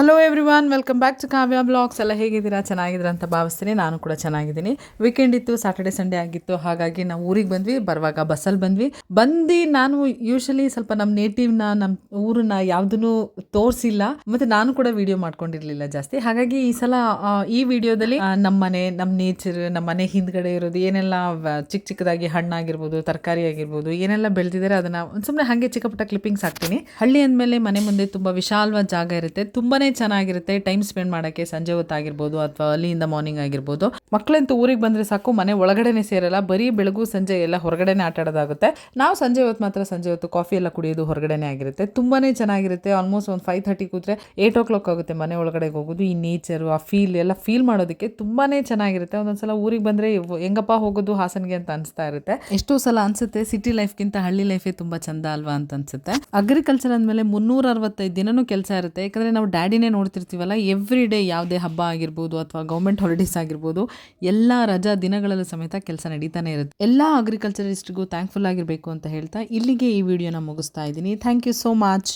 Hello everyone welcome back to Kavya blogs ಎಲ್ಲ ಹೇಗಿದ್ದೀರಾ? ಚೆನ್ನಾಗಿದ್ದೀರಾ ಅಂತ ಭಾವಿಸ್ತೀನಿ. ನಾನು ಕೂಡ ಚೆನ್ನಾಗಿದ್ದೀನಿ. ವೀಕೆಂಡ್ ಇತ್ತು ಸಾಟರ್ಡೆ ಸಂಡೇ ಆಗಿತ್ತು. ಹಾಗಾಗಿ ನಾವು ಊರಿಗೆ ಬಂದ್ವಿ, ಬರುವಾಗ ಬಸ್ಸಲ್ಲಿ ಬಂದ್ವಿ. ಬಂದು ನಾನು ಯೂಶಲಿ ಸ್ವಲ್ಪ ನಮ್ಮ ನೇಟಿವ್ನ ನಮ್ಮ ಊರನ್ನ ಯಾವುದನ್ನು ತೋರಿಸಿಲ್ಲ. ಮತ್ತು ನಾನು ಕೂಡ ವಿಡಿಯೋ ಮಾಡ್ಕೊಂಡಿರಲಿಲ್ಲ ಜಾಸ್ತಿ. ಹಾಗಾಗಿ ಈ ಸಲ ಈ ವಿಡಿಯೋದಲ್ಲಿ ನಮ್ಮ ಮನೆ, ನಮ್ಮ ನೇಚರ್ ನಮ್ಮ ಮನೆ ಹಿಂದ್ಗಡೆ ಇರೋದು, ಏನೆಲ್ಲ ಚಿಕ್ಕ ಚಿಕ್ಕದಾಗಿ ಹಣ್ಣಾಗಿರ್ಬೋದು, ತರಕಾರಿ ಆಗಿರ್ಬೋದು, ಏನೆಲ್ಲ ಬೆಳೆದಿದ್ದಾರೆ ಅದನ್ನ ಸುಮ್ಮನೆ ಹಾಗೆ ಚಿಕ್ಕ ಪುಟ್ಟ ಕ್ಲಿಪ್ಪಿಂಗ್ಸ್ ಹಾಕ್ತೀನಿ. ಹಳ್ಳಿ ಅಂದಮೇಲೆ ಮನೆ ಮುಂದೆ ತುಂಬಾ ವಿಶಾಲವಾದ ಜಾಗ ಇರುತ್ತೆ. ತುಂಬಾನೇ ಚೆನ್ನಾಗಿರುತ್ತೆ ಟೈಮ್ ಸ್ಪೆಂಡ್ ಮಾಡೋಕ್ಕೆ ಸಂಜೆ ಹೊತ್ತಾಗಿರ್ಬೋದು ಅಥವಾ ಅಲ್ಲಿಂದ ಮಾರ್ನಿಂಗ್ ಆಗಿರ್ಬೋದು. ಮಕ್ಕಳಂತೂ ಊರಿಗೆ ಬಂದ್ರೆ ಸಾಕು, ಮನೆ ಒಳಗಡೆನೆ ಸೇರಲ್ಲ, ಬರೀ ಬೆಳಗು, ಸಂಜೆ ಎಲ್ಲ ಹೊರಗಡೆನೆ ಆಟ ಆಡೋದಾಗುತ್ತೆ. ನಾವು ಸಂಜೆ ಹೊತ್ತು ಮಾತ್ರ ಸಂಜೆ ಹೊತ್ತು ಕಾಫಿ ಎಲ್ಲ ಕುಡಿಯೋದು ಹೊರಗಡೆನೆ ಆಗಿರುತ್ತೆ. ತುಂಬಾನೇ ಚೆನ್ನಾಗಿರುತ್ತೆ ಆಲ್ಮೋಸ್ಟ್ ಒಂದು ಫೈವ್ ಥರ್ಟಿ ಕೂತ್ರೆ ಏಯ್ಟ್ ಓ ಕ್ಲಾಕ್ ಆಗುತ್ತೆ ಮನೆ ಒಳಗಡೆ ಹೋಗೋದು, ಈ ನೇಚರು ಆ ಫೀಲ್ ಎಲ್ಲ ಫೀಲ್ ಮಾಡೋದಕ್ಕೆ ತುಂಬಾನೇ ಚೆನ್ನಾಗಿರುತ್ತೆ. ಒಂದೊಂದ್ಸಲ ಊರಿಗೆ ಬಂದ್ರೆ ಹೆಂಗಪ್ಪ ಹೋಗೋದು ಹಾಸನ್ಗೆ ಅಂತ ಅನಿಸ್ತಾ ಇರುತ್ತೆ. ಎಷ್ಟೋ ಸಲ ಅನ್ಸುತ್ತೆ ಸಿಟಿ ಲೈಫ್ಗಿಂತ ಹಳ್ಳಿ ಲೈಫೇ ತುಂಬಾ ಚಂದ ಅಲ್ವಾ ಅಂತ ಅನ್ಸುತ್ತೆ. ಅಗ್ರಿಕಲ್ಚರ್ ಅಂದಮೇಲೆ ಮುನ್ನೂರ ಅರವತ್ತೈದು ದಿನನೂ ಕೆಲಸ ಇರುತ್ತೆ. ಯಾಕಂದ್ರೆ ನಾವು ಡ್ಯಾಡಿನೇ ನೋಡ್ತಿರ್ತೀವಲ್ಲ ಎವ್ರಿ ಡೇ ಯಾವುದೇ ಹಬ್ಬ ಆಗಿರ್ಬೋದು ಅಥವಾ ಗೌರ್ಮೆಂಟ್ ಹಾಲಿಡೇಸ್ ಆಗಿರ್ಬೋದು, ಎಲ್ಲ ರಜಾ ದಿನಗಳಲ್ಲೂ ಸಮೇತ ಕೆಲಸ ನಡೀತಾನೆ ಇರುತ್ತೆ. ಎಲ್ಲ ಅಗ್ರಿಕಲ್ಚರಿಸ್ಟ್ಗೂ ಥ್ಯಾಂಕ್ಫುಲ್ ಆಗಿರಬೇಕು ಅಂತ ಹೇಳ್ತಾ ಇಲ್ಲಿಗೆ ಈ ವಿಡಿಯೋನ ಮುಗಿಸ್ತಾ ಇದ್ದೀನಿ. Thank you so much